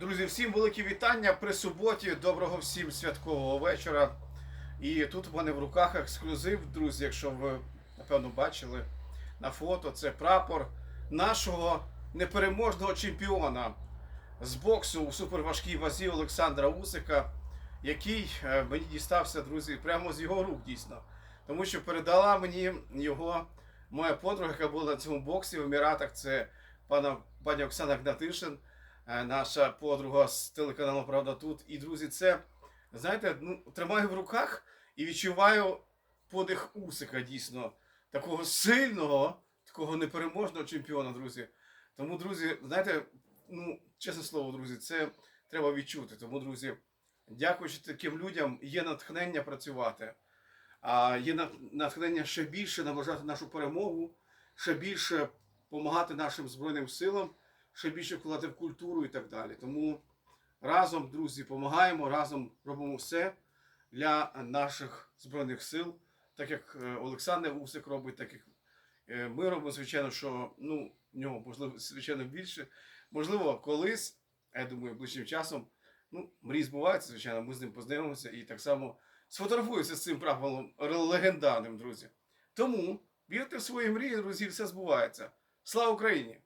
Друзі, всім великі вітання при суботі. Доброго всім святкового вечора. І тут в мене в руках ексклюзив, друзі, якщо ви напевно бачили на фото, це прапор нашого непереможного чемпіона з боксу у суперважкій вазі Олександра Усика, який е, мені дістався, друзі, прямо з його рук дійсно. Тому що передала мені його моя подруга, яка була на цьому боксі в Еміратах. Це пана пані Оксана Гнатишин, наша подруга з телеканалу Правда тут. І друзі, це знаєте, ну тримаю в руках і відчуваю подих Усика дійсно такого сильного, такого непереможного чемпіона, друзі. Тому, друзі, знаєте, ну чесне слово, друзі, це треба відчути. Тому, друзі, дякуючи таким людям, є натхнення працювати. А є натхнення ще більше наближати нашу перемогу, ще більше допомагати нашим Збройним силам, ще більше вкладати в культуру і так далі. Тому разом, друзі, допомагаємо, разом робимо все для наших Збройних сил, так як е, Олександр Усик робить, так як е, ми робимо, звичайно, що ну, нього можливо, звичайно, більше. Можливо, колись, я думаю, ближчим часом, ну, мрії збуваються, звичайно, ми з ним познайомимося і так само сфотографуюся з цим прапором легендарним, друзі. Тому вірте в свої мрії, друзі, все збувається. Слава Україні!